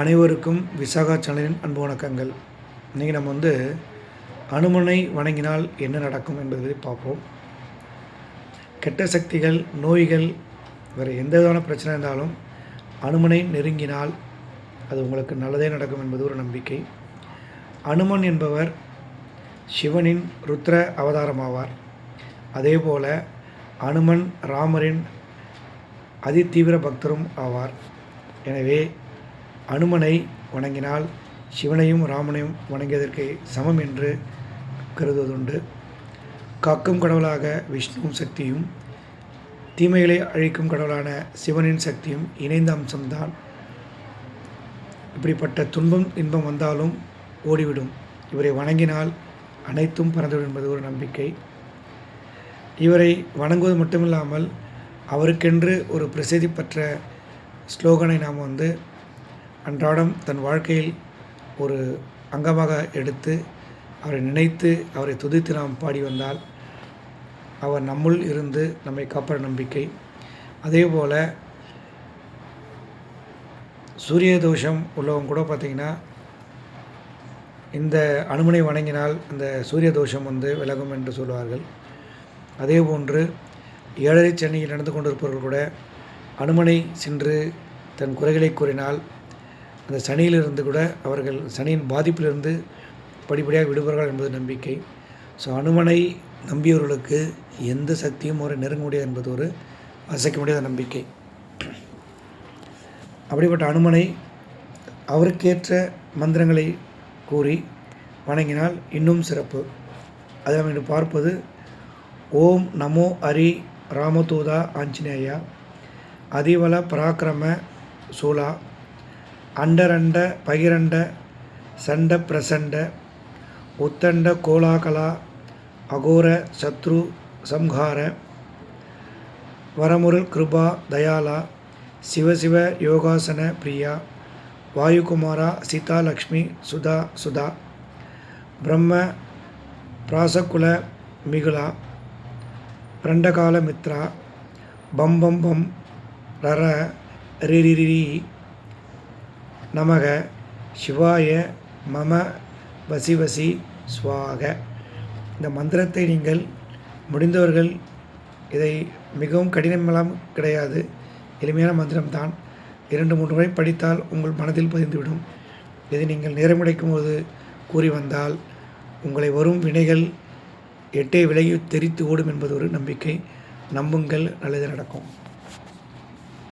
அனைவருக்கும் விசாகா சேனலின் அன்பு வணக்கங்கள். இன்றைக்கி நம்ம வந்து அனுமனை வணங்கினால் என்ன நடக்கும் என்பதை பற்றி பார்ப்போம். கெட்ட சக்திகள் நோய்கள் வேறு எந்த விதமான பிரச்சனை இருந்தாலும் அனுமனை நெருங்கினால் அது உங்களுக்கு நல்லதே நடக்கும் என்பது ஒரு நம்பிக்கை. அனுமன் என்பவர் சிவனின் ருத்ர அவதாரமாவார். அதே போல அனுமன் ராமரின் அதிதீவிர பக்தரும் ஆவார். எனவே அனுமனை வணங்கினால் சிவனையும் ராமனையும் வணங்கியதற்கு சமம் என்று கருதுவதுண்டு. காக்கும் கடவுளாக விஷ்ணுவும் சக்தியும் தீமைகளை அழிக்கும் கடவுளான சிவனின் சக்தியும் இணைந்த அம்சம்தான். இப்படிப்பட்ட துன்பம் இன்பம் வந்தாலும் ஓடிவிடும். இவரை வணங்கினால் அனைத்தும் பறந்துவிடும் என்பது ஒரு நம்பிக்கை. இவரை வணங்குவது மட்டுமில்லாமல் அவருக்கென்று ஒரு பிரசித்தி பெற்ற ஸ்லோகனை நாம் வந்து அன்றாடம் தன் வாழ்க்கையில் ஒரு அங்கமாக எடுத்து அவரை நினைத்து அவரை துதித்து நாம் பாடி வந்தால் அவர் நம்முள் இருந்து நம்மை காப்பாற நம்பிக்கை. அதே போல் சூரிய தோஷம் உள்ளவங்க கூட பார்த்திங்கன்னா இந்த அனுமனை வணங்கினால் அந்த சூரிய தோஷம் வந்து விலகும் என்று சொல்வார்கள். அதே போன்று ஏழரை சென்னையில் நடந்து கொண்டிருப்பவர்கள் கூட அனுமனை சென்று தன் குறைகளை கூறினால் அந்த சனியிலிருந்து கூட அவர்கள் சனியின் பாதிப்பிலிருந்து படிப்படியாக விடுபவர்கள் என்பது நம்பிக்கை. ஸோ அனுமனை நம்பியவர்களுக்கு எந்த சக்தியும் ஒரு நெருங்க முடியாது என்பது ஒரு அசைக்க முடியாத நம்பிக்கை. அப்படிப்பட்ட அனுமனை அவருக்கேற்ற மந்திரங்களை கூறி வணங்கினால் இன்னும் சிறப்பு. அதை நாம் இன்று பார்ப்பது ஓம் நமோ ஹரி ராமதூதா ஆஞ்சநேயா அதிவல பராக்கிரம சூலா அண்டரண்ட பகிரண்ட சண்ட பிரசண்ட உத்தண்ட கோலாகலா அகோர சத்ரு சம்ஹார வரமுருள் கிருபா தயாலா சிவசிவ யோகாசன பிரியா வாயுகுமாரா சீதா லக்ஷ்மி சுதா சுதா பிரம்ம பிராசகுல மிகுலா பிரண்டகால மித்ரா பம் பம் பம் ரர ரிரிரி நமக சிவாய மம வசி வசி ஸ்வாக இந்த மந்திரத்தை நீங்கள் முடிந்தவர்கள் இதை மிகவும் கடினமெல்லாம் கிடையாது. எளிமையான மந்திரம்தான். இரண்டு மூன்று முறை படித்தால் உங்கள் மனதில் பதிந்துவிடும். இதை நீங்கள் நேரம் கிடைக்கும் போது கூறி வந்தால் உங்களை வரும் வினைகள் எட்டே விலகி தெரித்து ஓடும் என்பது ஒரு நம்பிக்கை. நம்புங்கள் நல்லது நடக்கும்.